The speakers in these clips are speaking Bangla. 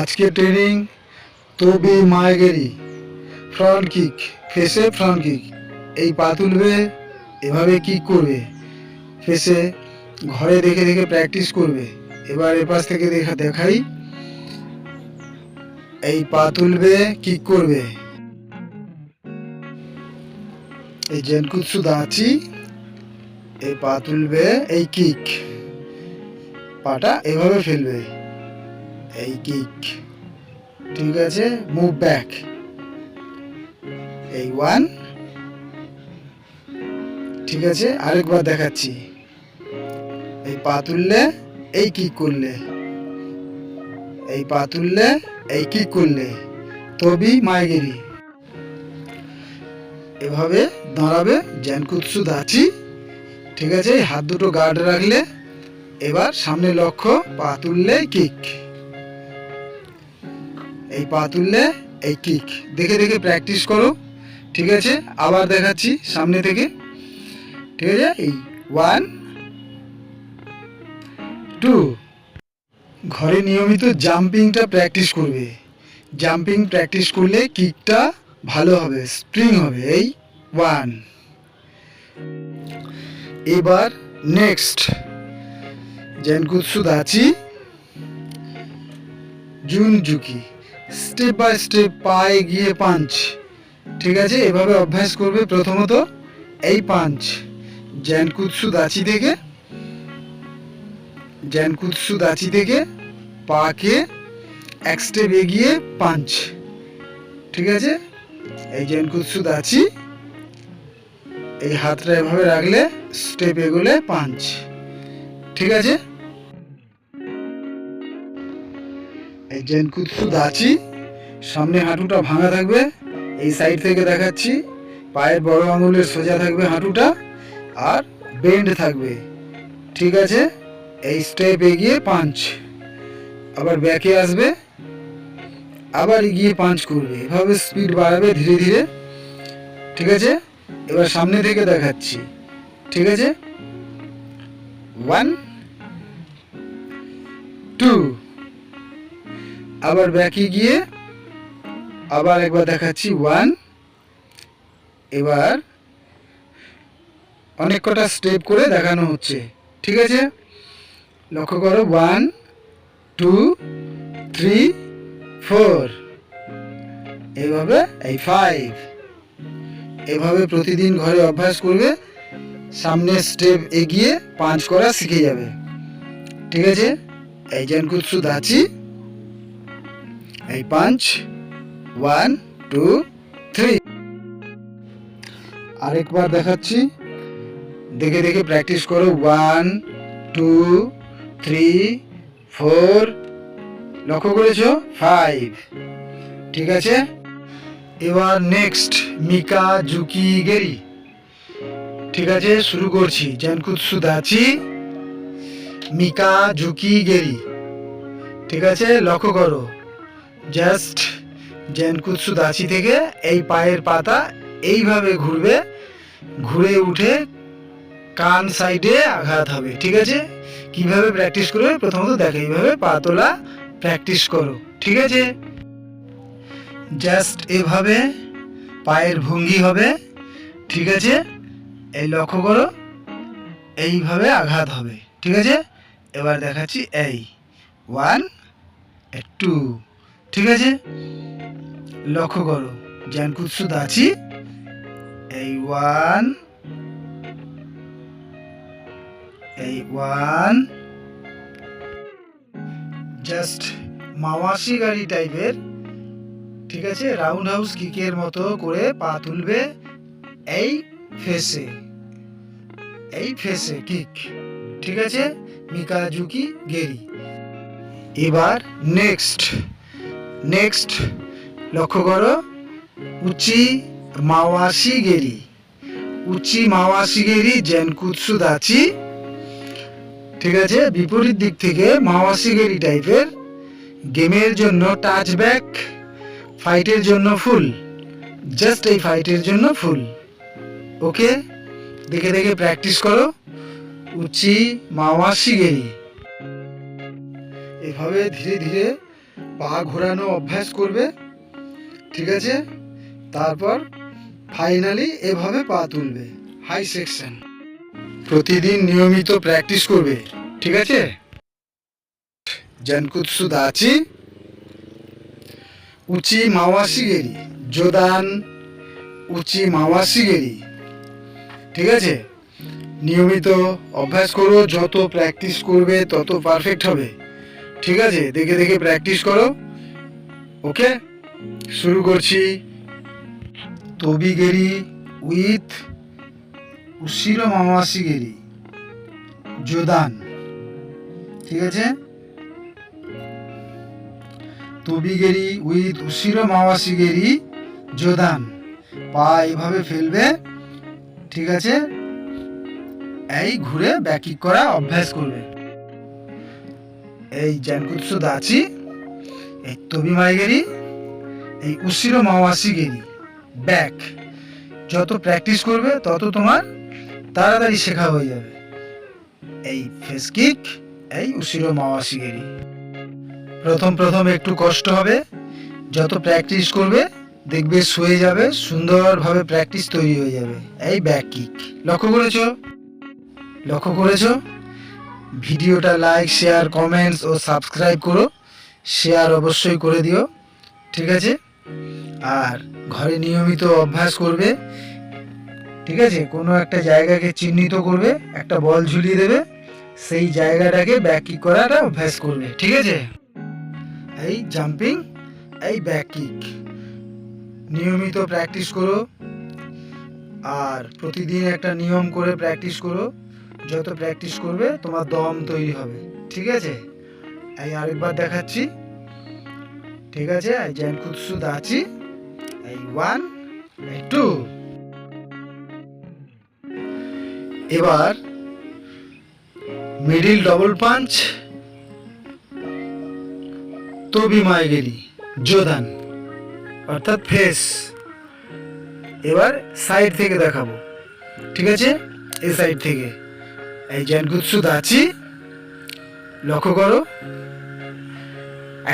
আজকে ট্রেনিং, তবি মায়েগেরি ফ্রন্ট কিক ফেসে ফ্রন্ট কিক এই পা তুলবে, এভাবে কিক করবে ফেসে ঘরে দেখে দেখে প্র্যাকটিস করবে। এবার এপাশ থেকে দেখা, দেখাই। এই পা তুলবে কিক করবে। এই জেনকুৎসু দাঁচি এই পা তুলবে, এই কিক পাটা এভাবে ফেলবে। এই কিক ঠিক আছে মুভ ব্যাক এই ওয়ান ঠিক আছে, আরেকবার দেখাচ্ছি। এই পা তুললে, এই কিক করলে। এই পা তুললে, এই কিক করলে। তবি মায়েগিরি। এভাবে দাঁড়াবে জ্যানকুৎসু দাচি ঠিক আছে হাত দুটো গার্ড রাখলে, এবার সামনে লক্ষ্য, পা তুললে কিক এই পা তুললে এই কিক দেখে দেখে প্র্যাকটিস করো। ঠিক আছে? আবার দেখাচ্ছি সামনে থেকে। ঠিক আছে? এই ওয়ান টু ঘরে নিয়মিত জাম্পিংটা প্র্যাকটিস করবে। জাম্পিং প্র্যাকটিস করলে কিকটা ভালো হবে স্প্রিং হবে। এই ওয়ান এবার নেক্সট জেনকুৎসু দাচি জুন জুকি স্টেপ বাই স্টেপ পায়ে গিয়ে পাঞ্চ ঠিক আছে? এভাবে অভ্যাস করবে প্রথমত এই পাঞ্চ জ্যানকুৎসু দাচি থেকে জ্যানকুৎসু দাচি থেকে পাকে এক স্টেপ এগিয়ে পাঞ্চ ঠিক আছে? এই জ্যানকুৎসু দাচি, এই হাতটা এভাবে রাখলে স্টেপ এগোলে পাঞ্চ ঠিক আছে? এই জেনকুৎসু দাচি সামনে হাঁটুটা ভাঙা থাকবে, এই সাইড থেকে দেখাচ্ছি। পায়ের বড় আঙুলের সোজা থাকবে হাঁটুটা আর বেন্ড থাকবে। ঠিক আছে, এই স্টেপ এগিয়ে পাঞ্চ। আবার ব্যাকে আসবে, আবার এগিয়ে পাঞ্চ করবে। এভাবে স্পিড বাড়াবে ধীরে ধীরে। ঠিক আছে, এবার সামনে থেকে দেখাচ্ছি। ঠিক আছে, ওয়ান, টু। আবার ব্যাকে গিয়ে আবার একবার দেখাচ্ছি ওয়ান এবার অনেক কটা স্টেপ করে দেখানো হচ্ছে, ঠিক আছে? লক্ষ্য করো ওয়ান টু থ্রি ফোর এইভাবে এই ফাইভ এভাবে প্রতিদিন ঘরে অভ্যাস করবে সামনে স্টেপ এগিয়ে পাঁচ করা শিখে যাবে, ঠিক আছে? এই জেনকুৎসু দাচি এই পাঁচ ওয়ান টু থ্রি আরেকবার দেখাচ্ছি। দেখে দেখে প্র্যাকটিস করো। ওয়ান টু থ্রি ফোর লক্ষ্য করেছ? ফাইভ ঠিক আছে? এবার নেক্সট মিকা, জুকি, গেরি। ঠিক আছে? শুরু করছি। জেনকুৎসু দাচি মিকা, জুকি, গেরি। ঠিক আছে? লক্ষ্য করো। জাস্ট জেনকুৎসু দাচি থেকে এই পায়ের পাতা এইভাবে ঘুরবে, ঘুরে উঠে কান সাইডে আঘাত হবে, ঠিক আছে? কীভাবে প্র্যাকটিস করবে? প্রথমত দেখো, এইভাবে পা তোলা প্র্যাকটিস করো, ঠিক আছে? জাস্ট এভাবে পায়ের ভঙ্গি হবে, ঠিক আছে? এই লক্ষ্য করো, এইভাবে আঘাত হবে, ঠিক আছে? এবার দেখাচ্ছি, এই ওয়ান টু ঠিক আছে? লক্ষ্য করো জ্যানকুৎসু দাচি এই ওয়ান এই ওয়ান জাস্ট মাওয়াশি গাড়ি টাইপের ঠিক আছে? রাউন্ড হাউস কিকের মতো করে পা তুলবে। এই ফেসে এই ফেসে কিক ঠিক আছে? মিকাজুকি গেরি। এবার নেক্সট নেক্সট লক্ষ্য করো, উচি মাওয়াশি গেরি উচি মাওয়াশি গেরি জেনকুৎসু দাচি ঠিক আছে, বিপরীত দিক থেকে মাওয়াশি গেরি টাইপের গেমের জন্য টাচ ব্যাক, ফাইটের জন্য ফুল জাস্ট এই ফাইটের জন্য ফুল। ওকে, দেখে দেখে প্র্যাকটিস করো, উচি মাওয়াশি গেরি এভাবে ধীরে ধীরে পা ঘোরানো অভ্যাস করবে, ঠিক আছে? তারপর ফাইনালি এভাবে পা তুলবে হাই সেকশন প্রতিদিন নিয়মিত প্র্যাকটিস করবে, ঠিক আছে? জানকুৎসু দাচি উচি মাওয়াসিগেরি জোদান উচি মাওয়াসিগেরি ঠিক আছে? নিয়মিত অভ্যাস করো, যত প্র্যাকটিস করবে, তত পারফেক্ট হবে। ঠিক আছে, দেখে দেখে প্র্যাকটিস করো। ওকে শুরু করছি। তবি গেরি উইথ উশির উশিরো মামাসিগেরি, জোদান। ঠিক আছে? তবি গেরি উইথ উশির উশিরো মাওয়াসিগেরি জোদান। পা এভাবে ফেলবে। ঠিক আছে? এই ঘুরে ব্যাকিক করা অভ্যাস করবে। এই জ্যানকুৎসু দাচি এই তবি মাইগেরি এই উশিরো মাওয়াসিগেরি। ব্যাক, যত প্র্যাকটিস করবে, তত তোমার তাড়াতাড়ি শেখা হয়ে যাবে। এই ফেস কিক, এই উশিরো মাওয়াসিগেরি। প্রথম প্রথম একটু কষ্ট হবে, যত প্র্যাকটিস করবে, দেখবে শুয়ে যাবে, সুন্দরভাবে প্র্যাকটিস তৈরি হয়ে যাবে। এই ব্যাক কিক, লক্ষ্য করেছ? লক্ষ্য করেছ? ভিডিওটা লাইক শেয়ার কমেন্টস ও সাবস্ক্রাইব করো। শেয়ার অবশ্যই করে দিও। ঠিক আছে? আর ঘরে নিয়মিত অভ্যাস করবে। ঠিক আছে? কোনো একটা জায়গাকে চিহ্নিত করবে, একটা বল ঝুলিয়ে দেবে, সেই জায়গাটাকে ব্যাক কিক করাটা অভ্যাস করবে। ঠিক আছে? এই জাম্পিং এই ব্যাক কিক নিয়মিত প্র্যাকটিস করো। আর প্রতিদিন একটা নিয়ম করে প্র্যাকটিস করো। যত প্র্যাকটিস করবে, তোমার দম তৈরি হবে। ঠিক আছে? এই আরেকবার দেখাচ্ছি। ঠিক আছে? এই জ্যান কুৎসু দাচি এই ওয়ান এই টু এবার মিডিল ডবল পাঞ্চ তবি মাইগেরি জোদান অর্থাৎ ফেস এবার সাইড থেকে দেখাবো। ঠিক আছে? এ সাইড থেকে। এই জ্যানগুৎসু দাচি লক্ষ্য করো।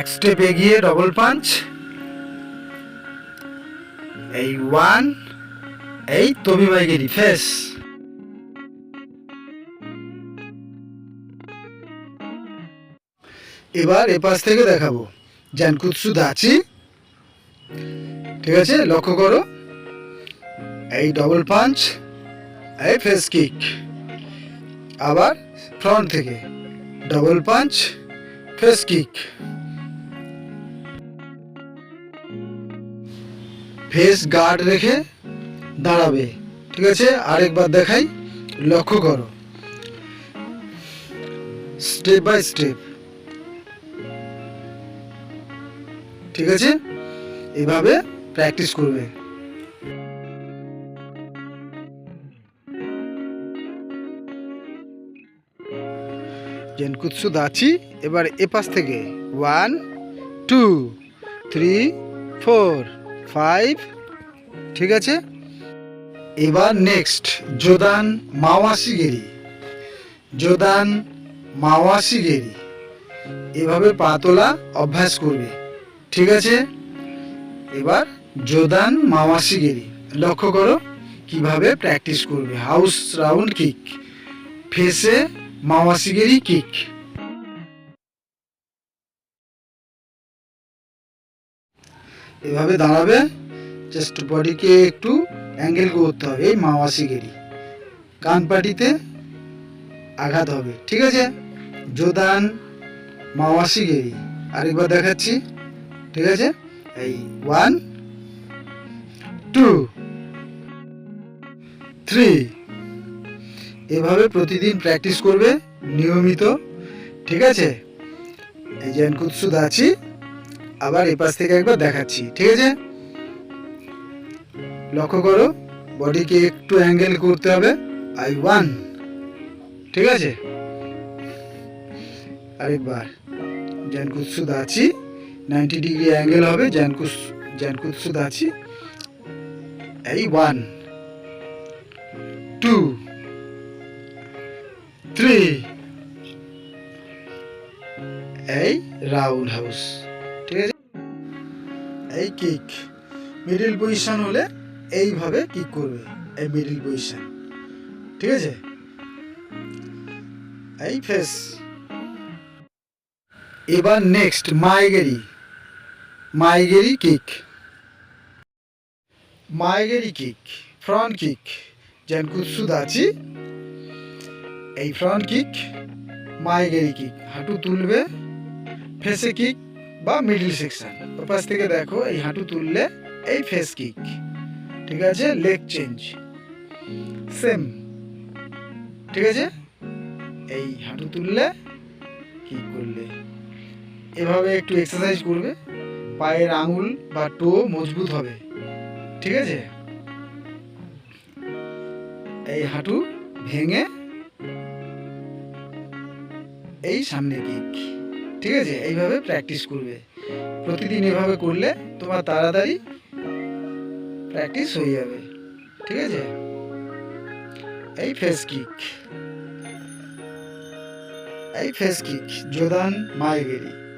এক স্টেপ এগিয়ে ডবল পাঞ্চ এই ওয়ান এই তবি মাইগেরি ফেস এবার এপাশ থেকে দেখাবো। জ্যানকুৎসু দাচি ঠিক আছে, লক্ষ্য করো। এই ডবল পাঞ্চ এই ফেস কিক আবার ফ্রন্ট থেকে। Double punch face kick face guard রেখে দাঁড়াবে। ঠিক আছে? আরেকবার দেখাই। লক্ষ্য করো। স্টেপ বাই স্টেপ ঠিক আছে? এভাবে প্র্যাকটিস করবে। জেনকুৎসু দাচি এবার এপাশ থেকে। One two three four five ঠিক আছে? এবার নেক্সট জোদান মাওয়াসিগেরি। জোদান মাওয়াসিগেরি। এভাবে পা তোলা অভ্যাস করবে, ঠিক আছে? এবার জোদান মাওয়াসিগেরি। লক্ষ্য করো, কীভাবে প্র্যাকটিস করবে। হাউস রাউন্ড কিক ফেসে মাওয়াসিগেরি কিক। এভাবে দাঁড়াবে জাস্ট বডিকে একটু অ্যাঙ্গেল করতে হবে, এই মাওয়াসিগেরি কান পাটিতে আঘাত হবে, ঠিক আছে? জোদান মাওয়াসিগেরি আরেকবার দেখাচ্ছি, ঠিক আছে? এই ওয়ান টু থ্রি এভাবে প্রতিদিন প্র্যাকটিস করবে, নিয়মিত, ঠিক আছে? এই যে কুৎসু দাচ্ছি আবার এপাশ থেকে একবার দেখাচ্ছি, ঠিক আছে? লক্ষ্য করো বডিকে একটু অ্যাঙ্গেল করতে হবে আই ওয়ান ঠিক আছে? আরেকবার জ্যানকুৎসু দাচ্ছি নাইনটি ডিগ্রি অ্যাঙ্গেল হবে জ্যানকুস জ্যানকুৎসু দাচ্ছি এই ওয়ান টু থ্রি এই রাউন্ড হাউস, ঠিক আছে? এই কিক মিডিল পজিশন হলে এইভাবে কিক করবে, এই মিডিল পজিশন ঠিক আছে? এই ফেস এবার নেক্সট মাইগেরি মাইগেরি কিক মাইগেরি কিক ফ্রন্ট কিক যেন কুৎসু দাচি এই ফ্রন্ট কিক মাইগেরি কিক হাঁটু তুলবে ফেসে কিক বা মিডল সেকশন পাশ থেকে দেখো, এই হাঁটু তুললে এই ফেস কিক ঠিক আছে? লেগ চেঞ্জ সেম ঠিক আছে? এই হাঁটু তুললে কিক করলে। এভাবে একটু এক্সারসাইজ করবে। পায়ের আঙুল বা টো মজবুত হবে। ঠিক আছে? এই হাঁটু ভেঙে এই সামনে কিক ঠিক আছে? এইভাবে প্র্যাকটিস করবে। প্রতিদিন এভাবে করলে তোমার তাড়াতাড়ি প্র্যাকটিস হয়ে যাবে। ঠিক আছে? এই ফেস কিক এই ফেস কিক জোদান মাইগেরি